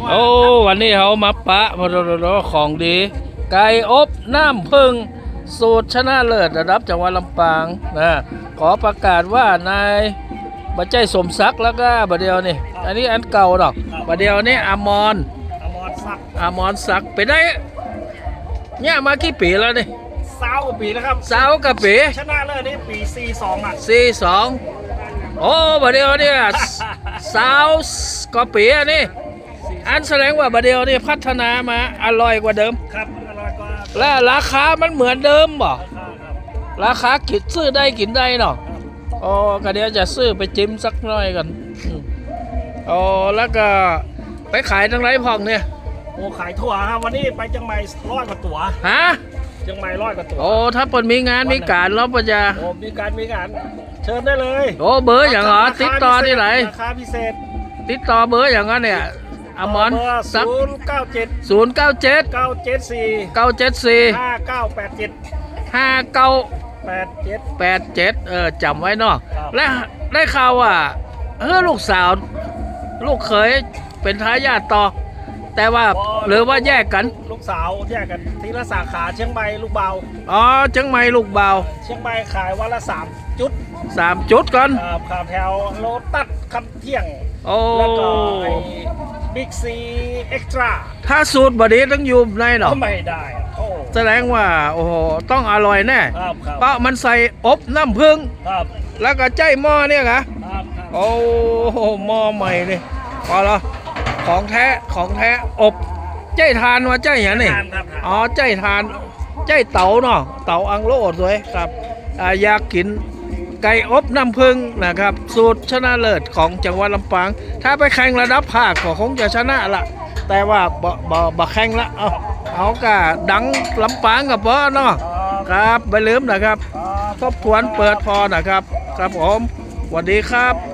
ราะว่าโอ้วันนี้เขามาปะพอดของดี ไก่อบน้ำพึ่งสูตรชนะเลิศระดับจังหวัดลำปางนะขอประกาศว่านายบัจใจสมศักดิ์แล้วก็บัดเดียวนี่ อันนี้อันเก่าดอกบัดเดียวนี่อมรอมรศักดิ์อมรศักดิ์ไปได้เนี่ยมากี่ปีแล้วนี่สาวกว่าปีแล้วครับสาวกับปีชนะเลิศนี่ปี42อะสี่สองโอ้บัดเดียวเนี่ยสาวกับปีอันนี้ อันแสดงว่าบัดเดียวนี่พัฒนามาอร่อยกว่าเดิม ครับอร่อยกว่าและราคามันเหมือนเดิมบ่ราคาครับราคากินซื้อได้กินได้เนาะอ๋อก็เดี๋ยวจะซื้อไปจิ้มสักหน่อยกันอืมอ๋อแล้วก็ไปขายทั้งไรพองเนี่ยโอ้ขายถั่วครับวันนี้ไปเชียงใหม่ร้อยกว่าตั๋วฮะเชียงใหม่ร้อยกว่าตั๋วโอ้ถ้าเปิดมีงานมีการเราปะจะโอ้มีการมีงานเชิญได้เลย โอ้เบอร์อย่างเหรอติดต่อที่ไหนราคาพิเศษ ติดต่อเบอร์อย่างนั้นเนี่ย อมรสักศูนย์เก้าเจ็ดศูนย์เก้าเจ็ดเก้าเจ็ดสี่เก้าเจ็ดสี่ห้าเก้าแปดเจ็ดห้าเก้าแปดเจ็ดแปดเจ็ดเออจำไว้เนาะครับและได้ข่าวว่าเออลูกสาว ลูกเขยเป็นทายาทต่อ แต่ว่าหรือว่าแยกกันลูกสาวแยกกันทีละสาขาเชียงใหม่ลูกเบาอ๋อจังไม่ลูกเบาวเชียงใหม่ขายวันละสามจุดสามจุดก่อนครับข่าวแถวโลตัสคำเที่ยง โอ้แล้วก็ไอ้ บิ๊กซีเอ็กซ์ตร้าถ้าสูตรบดีต้องอยู่ในเนาะก็ไม่ได้โอ้แสดงว่า โอ้โหต้องอร่อยแน่ครับครับเพราะมันใส่อบน้ำผึ้งครับแล้วก็ใจหม้อเนี่ยกะครับครับโอ้โหหม้อใหม่นี่พอแล้วของแท้ของแท้อบใจทานว่าใจอย่างนี่ทานครับทานอ๋อใจทานใจเต๋าเนาะเต๋าอังโลสวยครับอ่าอยากกิน ไก่อบน้ำผึ้งนะครับ สูตรชนะเลิศของจังหวัดลำปาง ถ้าไปแข่งระดับภาคก็คงจะชนะละแต่ว่าบ่บ่บ่แข่งละเอาเอากะดังลำปางกับเบอเนาะครับไปลืมนะครับทบทวนเปิดพอนะครับ ครับผมสวัสดีครับ